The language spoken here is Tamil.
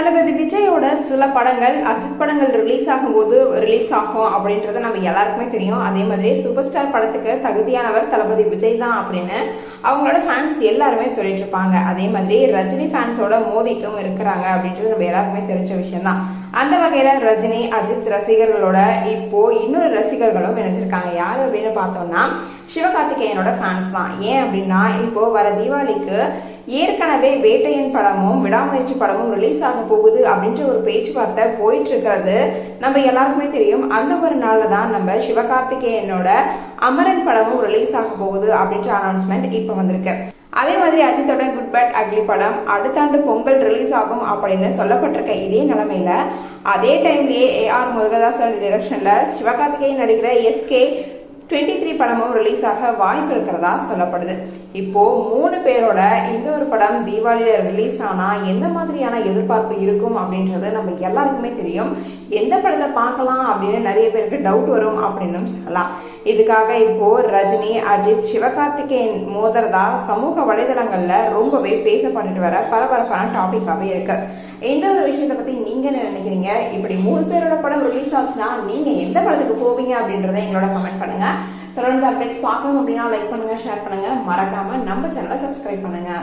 தளபதி விஜயோட சில படங்கள் அஜித் படங்கள் ரிலீஸ் ஆகும்போது ரிலீஸ் ஆகும் அப்படின்றது நம்ம எல்லாருக்குமே தெரியும். அதே மாதிரி சூப்பர் ஸ்டார் படத்துக்கு தகுதியானவர் தளபதி விஜய் தான் அப்படின்னு அவங்களோட ஃபேன்ஸ் எல்லாருமே சொல்லிட்டு இருப்பாங்க. அதே மாதிரி ரஜினி ஃபேன்ஸோட மோதிக்கும் இருக்கிறாங்க அப்படின்றது நம்ம எல்லாருக்குமே தெரிஞ்ச விஷயம் தான் அந்த வகையில ரஜினி அஜித் ரசிகர்களோட இப்போ இன்னொரு ரசிகர்களும் இணைஞ்சிருக்காங்க. யாரு அப்படின்னு பார்த்தோம்னா சிவகார்த்திகேயனோட ஃபேன்ஸ் தான். ஏன் அப்படின்னா இப்போ வர தீபாவளிக்கு ஏற்கனவே வேட்டையன் படமும் விடாமுயற்சி படமும் ரிலீஸ் ஆக போகுது அப்படின்ற ஒரு பேச்சுவார்த்தை போயிட்டு இருக்கிறது நம்ம எல்லாருக்குமே தெரியும் அந்த ஒரு நாள்ல தான் நம்ம சிவகார்த்திகேயனோட அமரன் படமும் ரிலீஸ் ஆக போகுது அப்படின்ற அனௌன்ஸ்மெண்ட் இப்போ வந்திருக்கு. அதே மாதிரி அஜித்தோட குட் பேட் அக்லி படம் அடுத்த ஆண்டு பொங்கல் ரிலீஸ் ஆகும் அப்படின்னு சொல்லப்பட்டிருக்க இதே நிலைமையில அதே டைம்லயே ஏ ஆர் முருகதாசன் டிரெக்ஷன்ல சிவகார்த்திகேயன் நடிக்கிற எஸ்கே டுவெண்ட்டி த்ரீ படமும் ரிலீஸ் ஆக வாய்ப்பு இருக்கிறதா சொல்லப்படுது. இப்போ மூணு பேரோட இந்த ஒரு படம் தீபாவளியில ரிலீஸ் ஆனா எந்த மாதிரியான எதிர்பார்ப்பு இருக்கும் அப்படின்றது நம்ம எல்லாருக்குமே தெரியும். எந்த படத்தை பார்க்கலாம் அப்படின்னு நிறைய பேருக்கு டவுட் வரும் அப்படின்னு சொல்லலாம். இதுக்காக இப்போ ரஜினி அஜித் சிவகார்த்திகேயன் மோதிரதா சமூக வலைதளங்கள்ல ரொம்பவே பேசப்பட்டுட்டு வர பரபரப்பான டாபிக்காவே இருக்கு. இந்த ஒரு விஷயத்தை பத்தி நீங்க நினைக்கிறீங்க இப்படி மூணு பேரோட படம் ரிலீஸ் ஆச்சுன்னா நீங்க எந்த படத்துக்கு போவீங்க அப்படின்றத எங்களோட கமெண்ட் பண்ணுங்க. தொடர்ந்து அப்டேட்ஸ் பார்க்கணும் அப்படின்னா லைக் பண்ணுங்க ஷேர் பண்ணுங்க. மறக்காம நம்ம சேனலை சப்ஸ்கிரைப் பண்ணுங்க.